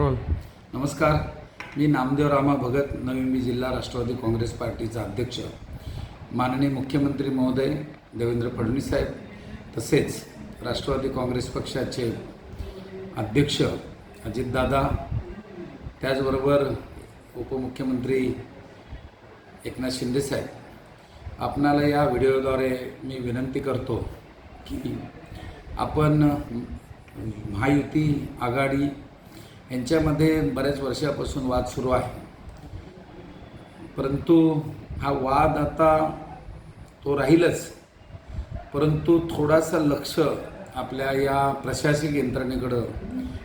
Role नमस्कार. मी नामदेव रामा भगत नवी मी जिल्हा राष्ट्रवादी काँग्रेस पार्टीचा अध्यक्ष. माननीय मुख्यमंत्री महोदय देवेंद्र फडणवीस साहेब तसेच राष्ट्रवादी काँग्रेस पक्षाचे अध्यक्ष अजितदादा त्याचबरोबर उपमुख्यमंत्री एकनाथ शिंदे साहेब. आपणाला या व्हिडिओद्वारे मी विनंती करतो की आपण महायुती आघाडी यांच्यामध्ये बऱ्याच वर्षापासून वाद सुरू आहे. परंतु हा वाद आता तो राहीलच. परंतु थोडासा लक्ष आपल्या या प्रशासकीय यंत्रणेकडं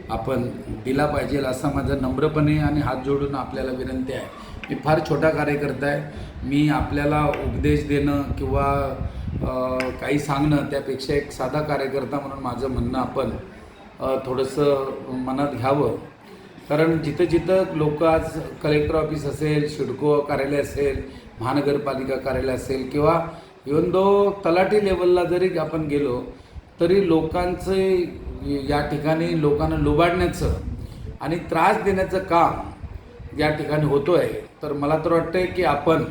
आपण दिला पाहिजे असा माझा नम्रपणे आणि हात जोडून आपल्याला विनंती आहे. मी फार छोटा कार्यकर्ता आहे. मी आपल्याला उपदेश देणं किंवा काही सांगणं त्यापेक्षा एक साधा कार्यकर्ता म्हणून माझं म्हणणं आपण थोडंसं मनात घ्यावं. कारण जिथं जिथं लोक आज कलेक्टर ऑफिस असेल सिडको कार्यालय असेल महानगरपालिका कार्यालय असेल किंवा इवन दो तलाठी लेवलला जरी आपण गेलो तरी लोकांचे या ठिकाणी लोकांना लुबाडण्याचं आणि त्रास देण्याचं काम या ठिकाणी होतो आहे तर मला तर वाटतं आहे की आपण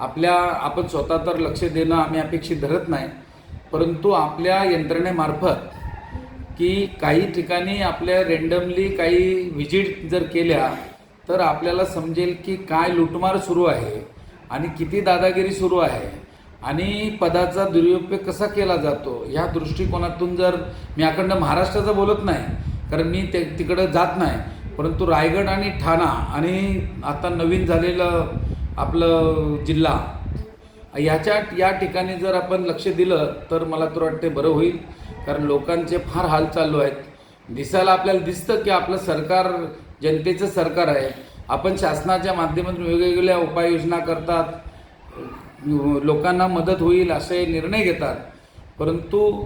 आपल्या आपण स्वतः तर लक्ष देणं आम्ही अपेक्षित धरत नाही परंतु आपल्या यंत्रणेमार्फत की काही ठिकाणी आपल्या रेंडमली काही व्हिजिट जर केल्या तर आपल्याला समजेल की काय लुटमार सुरू आहे आणि किती दादागिरी सुरू आहे आणि पदाचा दुरुपयोग कसा केला जातो. ह्या दृष्टिकोनातून जर मी अखंड महाराष्ट्राचं बोलत नाही कारण मी ते तिकडं जात नाही परंतु रायगड आणि ठाणा आणि आता नवीन झालेलं आपलं जिल्हा ह्याच्या या ठिकाणी जर आपण लक्ष दिलं तर मला तर वाटते बरं होईल. कारण लोकांचे फार हाल चालू आहेत. दिसायला आपल्याला दिसतं की आपलं सरकार जनतेचं सरकार आहे. आपण शासनाच्या माध्यमातून वेगवेगळ्या उपाययोजना करतात. लोकांना मदत होईल असे निर्णय घेतात. परंतु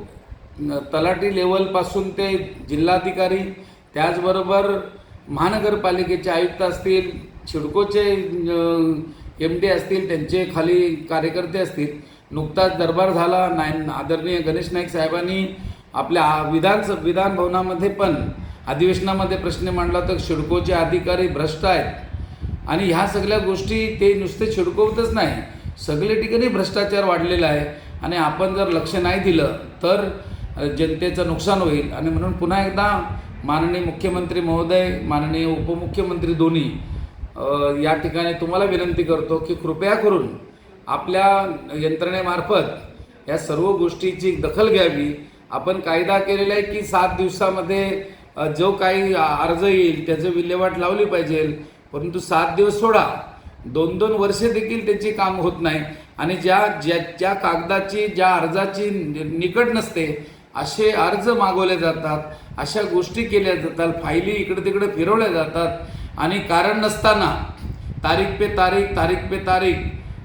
तलाठी लेवलपासून ते जिल्हाधिकारी त्याचबरोबर महानगरपालिकेचे आयुक्त असतील सिडकोचे एम डी असतील त्यांचे खाली कार्यकर्ते असतील. नुकताच दरबार झाला. नाय आदरणीय गणेश नाईक साहेबांनी आपल्या विधान विधान भवनामध्ये पण अधिवेशनामध्ये प्रश्न मांडला तर शिडकोचे अधिकारी भ्रष्ट आहेत. आणि ह्या सगळ्या गोष्टी ते नुसते शिडकोवतच नाही सगळे ठिकाणी भ्रष्टाचार वाढलेला आहे. आणि आपण जर लक्ष नाही दिलं तर जनतेचं नुकसान होईल. आणि म्हणून पुन्हा एकदा माननीय मुख्यमंत्री महोदय माननीय उपमुख्यमंत्री दोन्ही या ठिकाणी तुम्हाला विनंती करतो की कृपया करून आपल्या यंत्रणेमार्फत या सर्व गोष्टीची दखल घ्यावी. आपण कायदा केलेला आहे की सात दिवसामध्ये जो काही अर्ज येईल त्याचं विल्हेवाट लावली पाहिजे. परंतु सात दिवस सोडा. दोन दोन वर्षे देखील त्याची काम होत नाही. आणि ज्या ज्या ज्या कागदाची ज्या अर्जाची निकट नसते असे अर्ज मागवले जातात. अशा गोष्टी केल्या जातात. फायली इकडे तिकडे फिरवल्या जातात. आणि कारण नसताना तारीख पे तारीख तारीख पे तारीख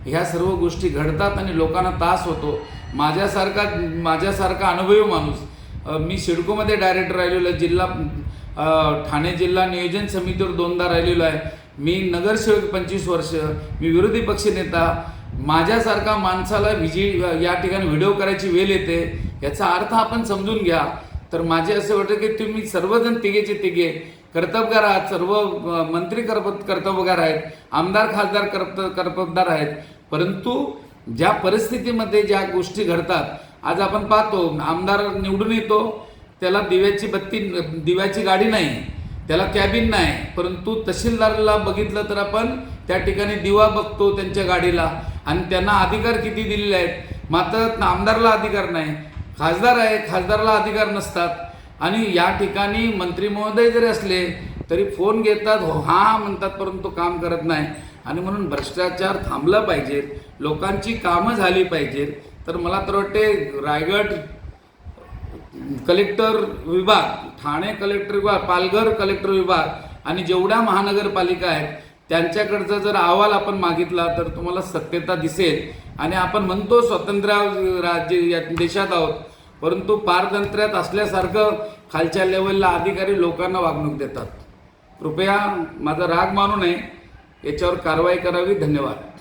ह्या सर्व गोष्टी घडतात आणि लोकांना त्रास होतो. माझ्यासारखा माझ्यासारखा अनुभवी माणूस. मी सिडकोमध्ये डायरेक्टर राहिलेलो आहे जिल्हा ठाणे जिल्हा नियोजन समितीवर दोनदा राहिलेलो आहे. मी नगरसेवक पंचवीस वर्ष मी विरोधी पक्षनेता माझ्यासारखा माणसाला विजी या ठिकाणी व्हिडिओ करायची वेळ येते याचा अर्थ आपण समजून घ्या. तर माझे असं वाटतं की तुम्ही सर्वजण तिघेचे तिघे कर्तबगार आहात सर्व मंत्री कर्ब कर्तबगार आहेत आमदार खासदार कर्त कर्तबगार आहेत. परंतु ज्या परिस्थितीमध्ये ज्या गोष्टी घडतात आज आपण पाहतो आमदार निवडून येतो त्याला दिव्याची बत्ती दिव्याची गाडी नाही त्याला कॅबिन नाही परंतु तहसीलदारला बघितलं तर आपण त्या ठिकाणी दिवा बघतो त्यांच्या गाडीला आणि त्यांना अधिकार किती दिलेले आहेत. मात्र आमदारला अधिकार नाही खासदार आहे खासदारला अधिकार नसतात. आणि या ठिकाणी मंत्री महोदय जरी असले तरी फोन घेतात हो हा म्हणतात परंतु काम करत नाही. आणि म्हणून भ्रष्टाचार थांबला पाहिजे लोकांची कामं झाली पाहिजेत तर मला तर वाटते रायगड कलेक्टर विभाग ठाणे कलेक्टर विभाग पालघर कलेक्टर विभाग आणि जेवढ्या महानगरपालिका आहेत त्यांच्याकडचा जर अहवाल आपण मागितला तर तुम्हाला सत्यता दिसेल. आणि आपण म्हणतो स्वतंत्र राज्य या देशात आहोत परंतु पारतंत्र्यात असल्यासारखं खालच्या लेवलला अधिकारी लोकांना वागणूक देतात. कृपया माझा राग मानू नये. याच्यावर कारवाई करावी. धन्यवाद.